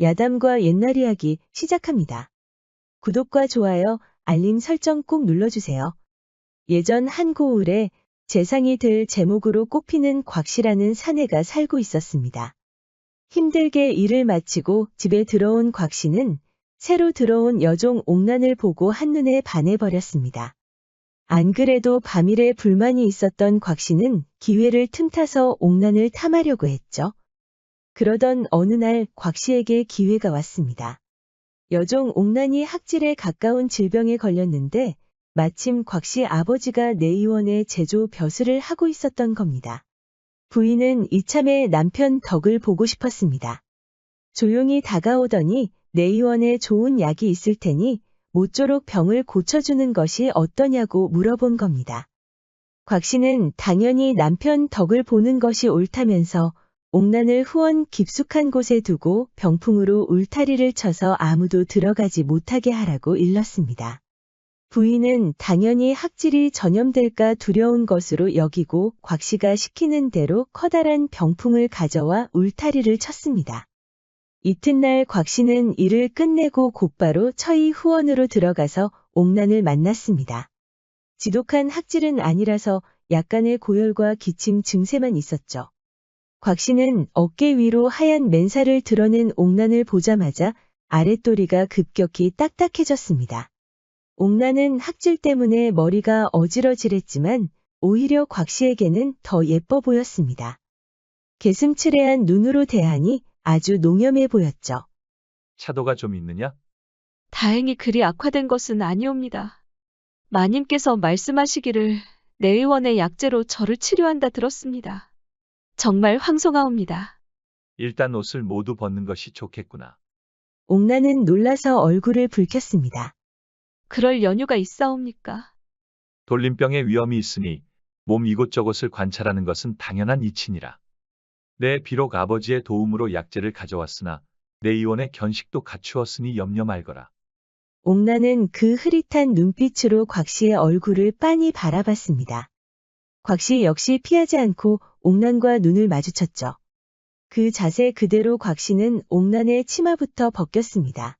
야담과 옛날 이야기 시작합니다. 구독과 좋아요, 알림 설정 꼭 눌러주세요. 예전 한 고을에 재상이 될 제목으로 꼽히는 곽씨라는 사내가 살고 있었습니다. 힘들게 일을 마치고 집에 들어온 곽씨는 새로 들어온 여종 옥난을 보고 한눈에 반해버렸습니다. 안 그래도 밤일에 불만이 있었던 곽씨는 기회를 틈타서 옥난을 탐하려고 했죠. 그러던 어느 날 곽씨에게 기회가 왔습니다. 여종 옥난이 학질에 가까운 질병에 걸렸는데 마침 곽씨 아버지가 내의원의 제조 벼슬을 하고 있었던 겁니다. 부인은 이참에 남편 덕을 보고 싶었습니다. 조용히 다가오더니 내의원에 좋은 약이 있을 테니 모쪼록 병을 고쳐주는 것이 어떠냐고 물어본 겁니다. 곽 씨는 당연히 남편 덕을 보는 것이 옳다면서 옥난을 후원 깊숙한 곳에 두고 병풍으로 울타리를 쳐서 아무도 들어가지 못하게 하라고 일렀습니다. 부인은 당연히 학질이 전염될까 두려운 것으로 여기고 곽 씨가 시키는 대로 커다란 병풍을 가져와 울타리를 쳤습니다. 이튿날 곽 씨는 일을 끝내고 곧바로 처이 후원으로 들어가서 옥난을 만났습니다. 지독한 학질은 아니라서 약간의 고열과 기침 증세만 있었죠. 곽 씨는 어깨 위로 하얀 맨살을 드러낸 옥난을 보자마자 아랫도리가 급격히 딱딱해졌습니다. 옥난은 학질 때문에 머리가 어지러질했지만 오히려 곽 씨에게는 더 예뻐 보였습니다. 개슴츠레한 눈으로 대하니 아주 농염해 보였죠. 차도가 좀 있느냐? 다행히 그리 악화된 것은 아니옵니다. 마님께서 말씀하시기를 내의원의 약재로 저를 치료한다 들었습니다. 정말 황송하옵니다. 일단 옷을 모두 벗는 것이 좋겠구나. 옥난은 놀라서 얼굴을 붉혔습니다. 그럴 연유가 있사옵니까? 돌림병의 위험이 있으니 몸 이곳저곳을 관찰하는 것은 당연한 이치니라. 내 비록 아버지의 도움으로 약재를 가져왔으나 내 이원의 견식도 갖추었으니 염려 말거라. 옥난은 그 흐릿한 눈빛으로 곽 씨의 얼굴을 빤히 바라봤습니다. 곽씨 역시 피하지 않고 옥난과 눈을 마주쳤죠. 그 자세 그대로 곽 씨는 옥난의 치마부터 벗겼습니다.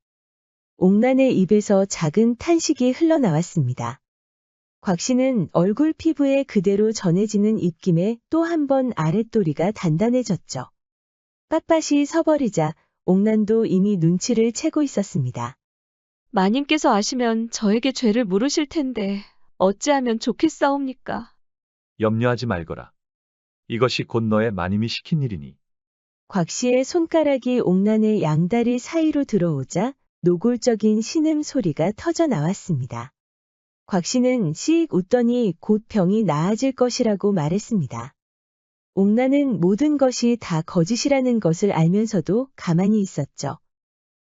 옥난의 입에서 작은 탄식이 흘러나왔습니다. 곽 씨는 얼굴 피부에 그대로 전해지는 입김에 또 한 번 아랫도리가 단단해졌죠. 빳빳이 서버리자 옥난도 이미 눈치를 채고 있었습니다. 마님께서 아시면 저에게 죄를 물으실 텐데 어찌하면 좋겠사옵니까? 염려하지 말거라. 이것이 곧 너의 마님이 시킨 일이니 곽 씨의 손가락이 옥난의 양다리 사이로 들어오자 노골적인 신음 소리가 터져 나왔습니다. 곽 씨는 씩 웃더니 곧 병이 나아질 것이라고 말했습니다. 옥난은 모든 것이 다 거짓이라는 것을 알면서도 가만히 있었죠.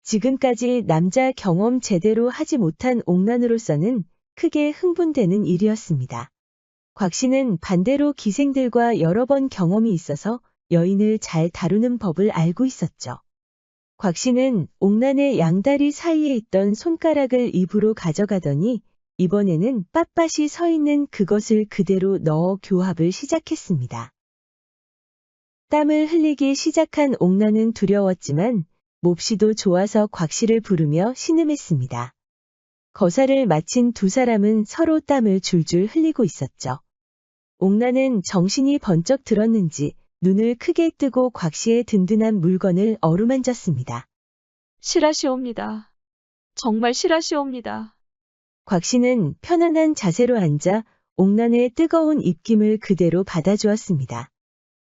지금까지 남자 경험 제대로 하지 못한 옥난으로서는 크게 흥분되는 일이었습니다. 곽 씨는 반대로 기생들과 여러 번 경험이 있어서 여인을 잘 다루는 법을 알고 있었죠. 곽 씨는 옥난의 양다리 사이에 있던 손가락을 입으로 가져가더니 이번에는 빳빳이 서 있는 그것을 그대로 넣어 교합을 시작했습니다. 땀을 흘리기 시작한 옥난은 두려웠지만 몹시도 좋아서 곽 씨를 부르며 신음했습니다. 거사를 마친 두 사람은 서로 땀을 줄줄 흘리고 있었죠. 옥난은 정신이 번쩍 들었는지 눈을 크게 뜨고 곽 씨의 든든한 물건을 어루만졌습니다. 실하시옵니다. 정말 실하시옵니다. 곽 씨는 편안한 자세로 앉아 옥난의 뜨거운 입김을 그대로 받아주었습니다.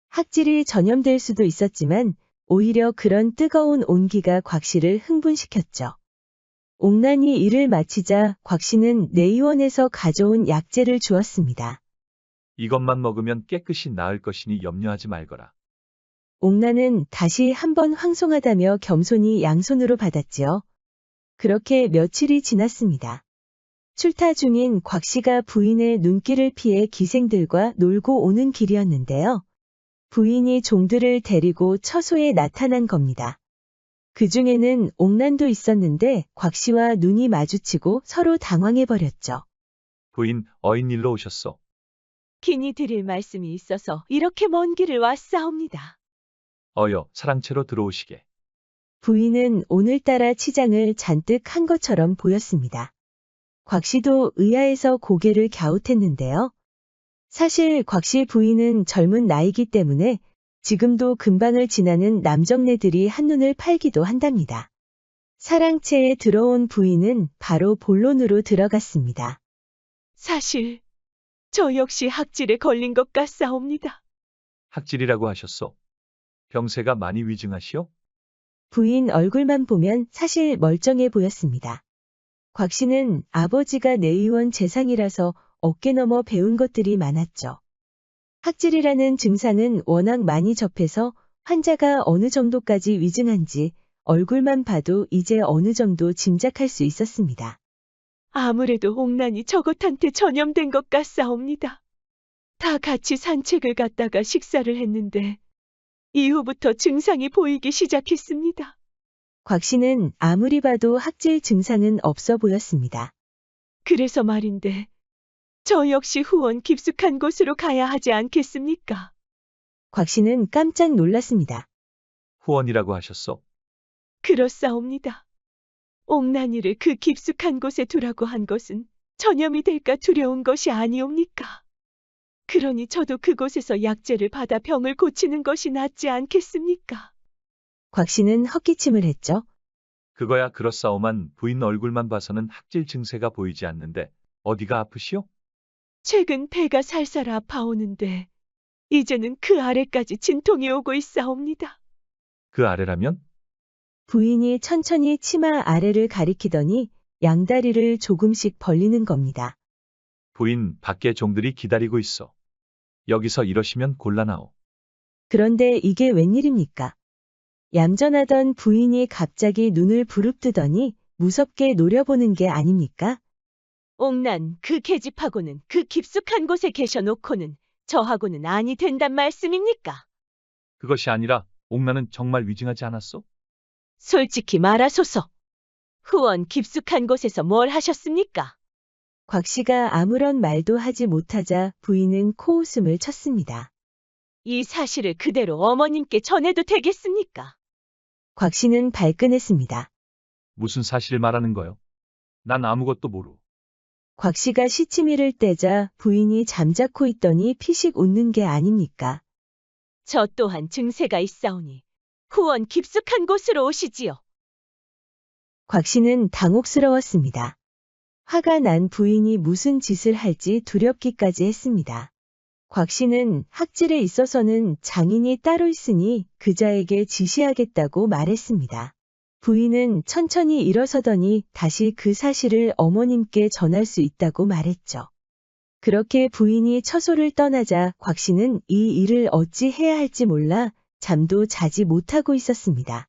학질이 전염될 수도 있었지만 오히려 그런 뜨거운 온기가 곽 씨를 흥분시켰죠. 옥난이 일을 마치자 곽 씨는 내의원에서 가져온 약재를 주었습니다. 이것만 먹으면 깨끗이 나을 것이니 염려하지 말거라. 옥난은 다시 한번 황송하다며 겸손히 양손으로 받았지요. 그렇게 며칠이 지났습니다. 출타 중인 곽 씨가 부인의 눈길을 피해 기생들과 놀고 오는 길이었는데요. 부인이 종들을 데리고 처소에 나타난 겁니다. 그 중에는 옥난도 있었는데 곽 씨와 눈이 마주치고 서로 당황해버렸죠. 부인, 어인 일로 오셨소. 긴히 드릴 말씀이 있어서 이렇게 먼 길을 왔사옵니다. 어여, 사랑채로 들어오시게. 부인은 오늘따라 치장을 잔뜩 한 것처럼 보였습니다. 곽 씨도 의아해서 고개를 갸웃했는데요. 사실 곽 씨 부인은 젊은 나이기 때문에 지금도 금방을 지나는 남정네들이 한눈을 팔기도 한답니다. 사랑채에 들어온 부인은 바로 본론으로 들어갔습니다. 사실 저 역시 학질에 걸린 것 같사옵니다. 학질이라고 하셨소. 병세가 많이 위증하시오? 부인 얼굴만 보면 사실 멀쩡해 보였습니다. 곽 씨는 아버지가 내의원 재상이라서 어깨 넘어 배운 것들이 많았죠. 학질이라는 증상은 워낙 많이 접해서 환자가 어느 정도까지 위증한지 얼굴만 봐도 이제 어느 정도 짐작할 수 있었습니다. 아무래도 옥난이 저것한테 전염된 것 같사옵니다. 다 같이 산책을 갔다가 식사를 했는데 이후부터 증상이 보이기 시작했습니다. 곽 씨는 아무리 봐도 학질 증상은 없어 보였습니다. 그래서 말인데 저 역시 후원 깊숙한 곳으로 가야 하지 않겠습니까? 곽 씨는 깜짝 놀랐습니다. 후원이라고 하셨소. 그렇사옵니다. 옥난이를 그 깊숙한 곳에 두라고 한 것은 전염이 될까 두려운 것이 아니옵니까? 그러니 저도 그곳에서 약재를 받아 병을 고치는 것이 낫지 않겠습니까? 곽 씨는 헛기침을 했죠. 그거야 그렇사오만 부인 얼굴만 봐서는 학질 증세가 보이지 않는데 어디가 아프시오? 최근 배가 살살 아파오는데 이제는 그 아래까지 진통이 오고 있사옵니다. 그 아래라면? 부인이 천천히 치마 아래를 가리키더니 양다리를 조금씩 벌리는 겁니다. 부인 밖에 종들이 기다리고 있어. 여기서 이러시면 곤란하오. 그런데 이게 웬일입니까? 얌전하던 부인이 갑자기 눈을 부릅뜨더니 무섭게 노려보는 게 아닙니까? 옥난 그 계집하고는 그 깊숙한 곳에 계셔놓고는 저하고는 아니 된단 말씀입니까? 그것이 아니라 옥나는 정말 위증하지 않았소? 솔직히 말하소서. 후원 깊숙한 곳에서 뭘 하셨습니까? 곽 씨가 아무런 말도 하지 못하자 부인은 코웃음을 쳤습니다. 이 사실을 그대로 어머님께 전해도 되겠습니까? 곽 씨는 발끈했습니다. 무슨 사실을 말하는 거요? 난 아무것도 모르. 곽 씨가 시치미를 떼자 부인이 잠자코 있더니 피식 웃는 게 아닙니까? 저 또한 증세가 있사오니 후원 깊숙한 곳으로 오시지요. 곽 씨는 당혹스러웠습니다. 화가 난 부인이 무슨 짓을 할지 두렵기까지 했습니다. 곽 씨는 학질에 있어서는 장인이 따로 있으니 그자에게 지시하겠다고 말했습니다. 부인은 천천히 일어서더니 다시 그 사실을 어머님께 전할 수 있다고 말했죠. 그렇게 부인이 처소를 떠나자 곽 씨는 이 일을 어찌 해야 할지 몰라 잠도 자지 못하고 있었습니다.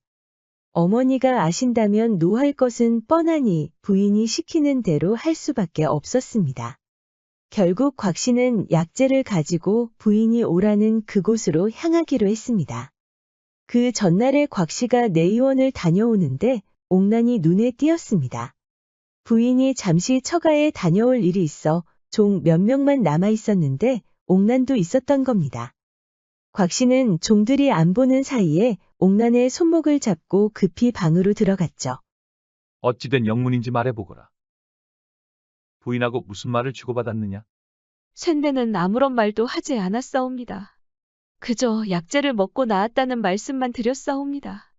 어머니가 아신다면 노할 것은 뻔하니 부인이 시키는 대로 할 수밖에 없었습니다. 결국 곽 씨는 약재를 가지고 부인이 오라는 그곳으로 향하기로 했습니다. 그 전날에 곽 씨가 내의원을 다녀오는데 옥난이 눈에 띄었습니다. 부인이 잠시 처가에 다녀올 일이 있어 종 몇 명만 남아 있었는데 옥난도 있었던 겁니다. 곽 씨는 종들이 안 보는 사이에 옥난의 손목을 잡고 급히 방으로 들어갔죠. 어찌된 영문인지 말해보거라. 부인하고 무슨 말을 주고받았느냐? 샌데는 아무런 말도 하지 않았사옵니다. 그저 약재를 먹고 나았다는 말씀만 드렸사옵니다.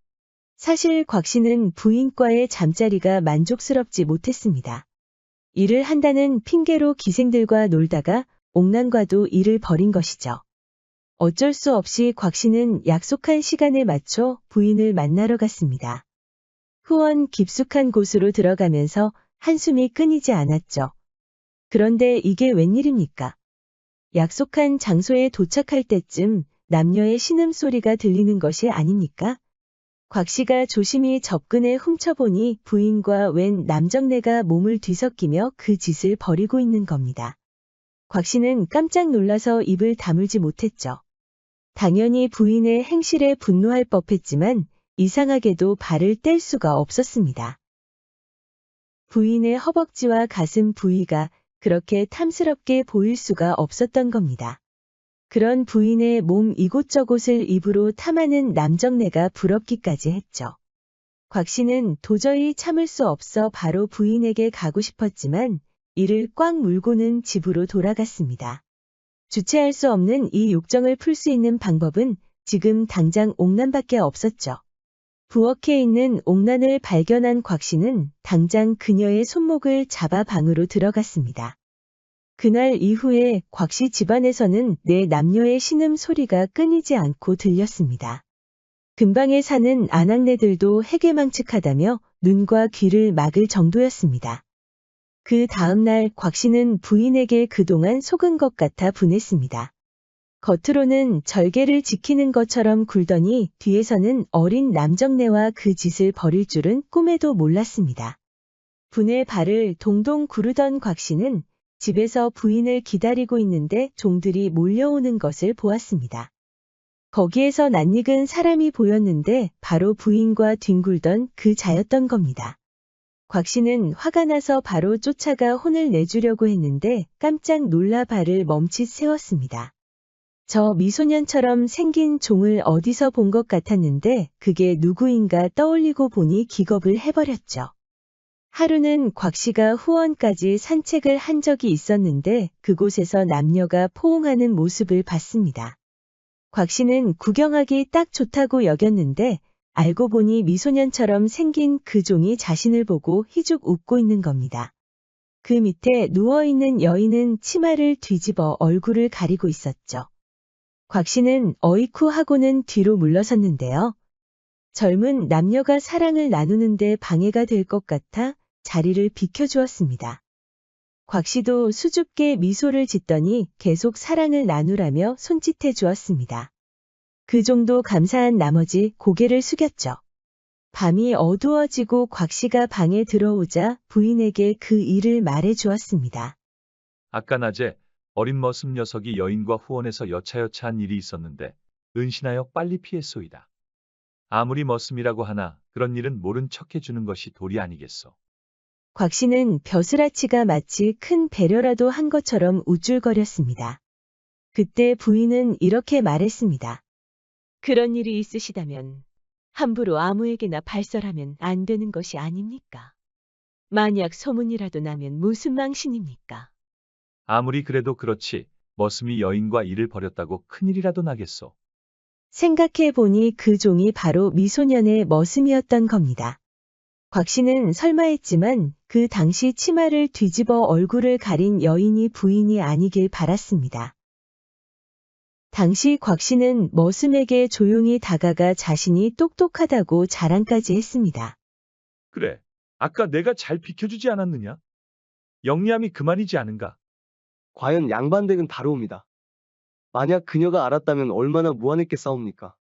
사실 곽 씨는 부인과의 잠자리가 만족스럽지 못했습니다. 일을 한다는 핑계로 기생들과 놀다가 옥난과도 일을 벌인 것이죠. 어쩔 수 없이 곽 씨는 약속한 시간에 맞춰 부인을 만나러 갔습니다. 후원 깊숙한 곳으로 들어가면서 한숨이 끊이지 않았죠. 그런데 이게 웬일입니까? 약속한 장소에 도착할 때쯤 남녀의 신음소리가 들리는 것이 아닙니까? 곽 씨가 조심히 접근해 훔쳐보니 부인과 웬 남정네가 몸을 뒤섞이며 그 짓을 벌이고 있는 겁니다. 곽 씨는 깜짝 놀라서 입을 다물지 못했죠. 당연히 부인의 행실에 분노할 법했지만 이상하게도 발을 뗄 수가 없었습니다. 부인의 허벅지와 가슴 부위가 그렇게 탐스럽게 보일 수가 없었던 겁니다. 그런 부인의 몸 이곳저곳을 입으로 탐하는 남정네가 부럽기까지 했죠. 곽 씨는 도저히 참을 수 없어 바로 부인에게 가고 싶었지만 이를 꽉 물고는 집으로 돌아갔습니다. 주체할 수 없는 이 욕정을 풀 수 있는 방법은 지금 당장 옥난밖에 없었죠. 부엌에 있는 옥난을 발견한 곽 씨는 당장 그녀의 손목을 잡아 방으로 들어갔습니다. 그날 이후에 곽 씨 집안에서는 내 남녀의 신음 소리가 끊이지 않고 들렸습니다. 근방에 사는 아낙네들도 해괴망측하다며 눈과 귀를 막을 정도였습니다. 그 다음날 곽 씨는 부인에게 그동안 속은 것 같아 분했습니다. 겉으로는 절개를 지키는 것처럼 굴더니 뒤에서는 어린 남정네와 그 짓을 벌일 줄은 꿈에도 몰랐습니다. 분의 발을 동동 구르던 곽 씨는 집에서 부인을 기다리고 있는데 종들이 몰려오는 것을 보았습니다. 거기에서 낯익은 사람이 보였는데 바로 부인과 뒹굴던 그 자였던 겁니다. 곽 씨는 화가 나서 바로 쫓아가 혼을 내주려고 했는데 깜짝 놀라 발을 멈칫 세웠습니다. 저 미소년처럼 생긴 종을 어디서 본 것 같았는데 그게 누구인가 떠올리고 보니 기겁을 해버렸죠. 하루는 곽 씨가 후원까지 산책을 한 적이 있었는데 그곳에서 남녀가 포옹하는 모습을 봤습니다. 곽 씨는 구경하기 딱 좋다고 여겼는데 알고 보니 미소년처럼 생긴 그 종이 자신을 보고 희죽 웃고 있는 겁니다. 그 밑에 누워있는 여인은 치마를 뒤집어 얼굴을 가리고 있었죠. 곽 씨는 어이쿠 하고는 뒤로 물러섰는데요. 젊은 남녀가 사랑을 나누는데 방해가 될 것 같아 자리를 비켜주었습니다. 곽 씨도 수줍게 미소를 짓더니 계속 사랑을 나누라며 손짓해 주었습니다. 그 정도 감사한 나머지 고개를 숙였죠. 밤이 어두워지고 곽 씨가 방에 들어오자 부인에게 그 일을 말해 주었습니다. 아까 낮에 어린 머슴 녀석이 여인과 후원에서 여차여차한 일이 있었는데 은신하여 빨리 피했소이다. 아무리 머슴이라고 하나 그런 일은 모른 척해 주는 것이 도리 아니겠소. 곽 씨는 벼슬아치가 마치 큰 배려라도 한 것처럼 우쭐거렸습니다. 그때 부인은 이렇게 말했습니다. 그런 일이 있으시다면 함부로 아무에게나 발설하면 안 되는 것이 아닙니까? 만약 소문이라도 나면 무슨 망신입니까? 아무리 그래도 그렇지 머슴이 여인과 일을 벌였다고 큰일이라도 나겠소. 생각해 보니 그 종이 바로 미소년의 머슴이었던 겁니다. 곽 씨는 설마 했지만 그 당시 치마를 뒤집어 얼굴을 가린 여인이 부인이 아니길 바랐습니다. 당시 곽 씨는 머슴에게 조용히 다가가 자신이 똑똑하다고 자랑까지 했습니다. 그래. 아까 내가 잘 비켜주지 않았느냐? 영리함이 그만이지 않은가? 과연 양반댁은 다르옵니다. 만약 그녀가 알았다면 얼마나 무안했겠사옵니까?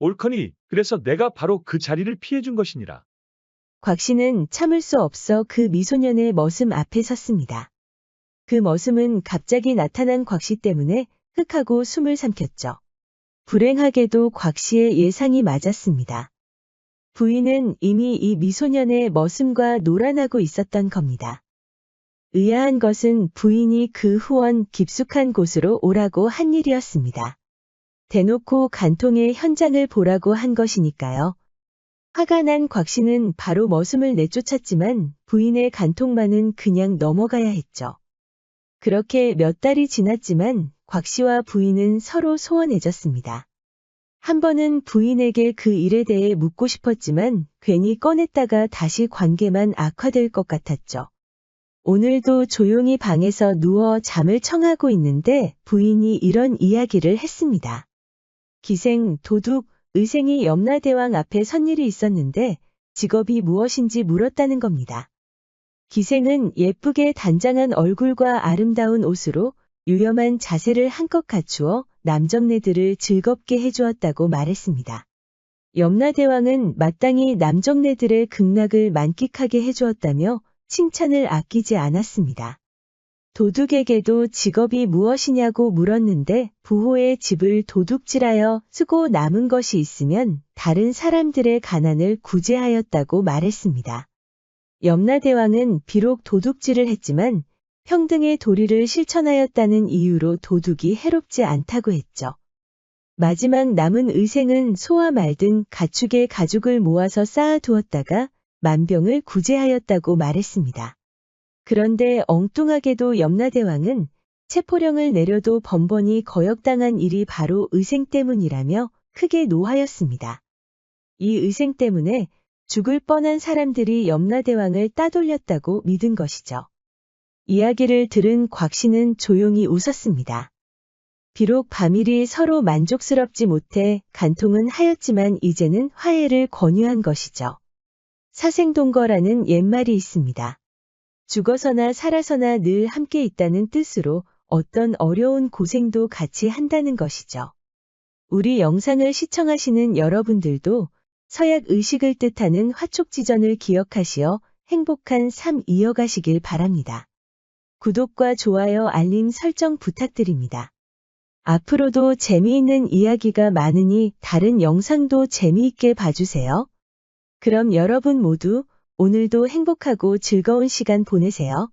옳거니 그래서 내가 바로 그 자리를 피해준 것이니라. 곽 씨는 참을 수 없어 그 미소년의 머슴 앞에 섰습니다. 그 머슴은 갑자기 나타난 곽 씨 때문에 흑하고 숨을 삼켰죠. 불행하게도 곽 씨의 예상이 맞았습니다. 부인은 이미 이 미소년의 머슴과 놀아나고 있었던 겁니다. 의아한 것은 부인이 그 후원 깊숙한 곳으로 오라고 한 일이었습니다. 대놓고 간통의 현장을 보라고 한 것이니까요. 화가 난 곽 씨는 바로 머슴을 내쫓았지만 부인의 간통만은 그냥 넘어가야 했죠. 그렇게 몇 달이 지났지만 곽 씨와 부인은 서로 소원해졌습니다. 한 번은 부인에게 그 일에 대해 묻고 싶었지만 괜히 꺼냈다가 다시 관계만 악화될 것 같았죠. 오늘도 조용히 방에서 누워 잠을 청하고 있는데 부인이 이런 이야기를 했습니다. 기생, 도둑, 의생이 염라대왕 앞에 선 일이 있었는데 직업이 무엇인지 물었다는 겁니다. 기생은 예쁘게 단장한 얼굴과 아름다운 옷으로 유염한 자세를 한껏 갖추어 남정네들을 즐겁게 해주었다고 말했습니다. 염라대왕은 마땅히 남정네들의 극락을 만끽하게 해주었다며 칭찬을 아끼지 않았습니다. 도둑에게도 직업이 무엇이냐고 물었는데 부호의 집을 도둑질하여 쓰고 남은 것이 있으면 다른 사람들의 가난을 구제하였다고 말했습니다. 염라대왕은 비록 도둑질을 했지만 평등의 도리를 실천하였다는 이유로 도둑이 해롭지 않다고 했죠. 마지막 남은 의생은 소와 말등 가축의 가죽을 모아서 쌓아두었다가 만병을 구제하였다고 말했습니다. 그런데 엉뚱하게도 염라대왕은 체포령을 내려도 번번이 거역당한 일이 바로 의생 때문이라며 크게 노하였습니다. 이 의생 때문에 죽을 뻔한 사람들이 염라대왕을 따돌렸다고 믿은 것이죠. 이야기를 들은 곽씨는 조용히 웃었습니다. 비록 밤일이 서로 만족스럽지 못해 간통은 하였지만 이제는 화해를 권유한 것이죠. 사생동거라는 옛말이 있습니다. 죽어서나 살아서나 늘 함께 있다는 뜻으로 어떤 어려운 고생도 같이 한다는 것이죠. 우리 영상을 시청하시는 여러분들도 서약 의식을 뜻하는 화촉지전을 기억하시어 행복한 삶 이어가시길 바랍니다. 구독과 좋아요 알림 설정 부탁드립니다. 앞으로도 재미있는 이야기가 많으니 다른 영상도 재미있게 봐주세요. 그럼 여러분 모두 오늘도 행복하고 즐거운 시간 보내세요.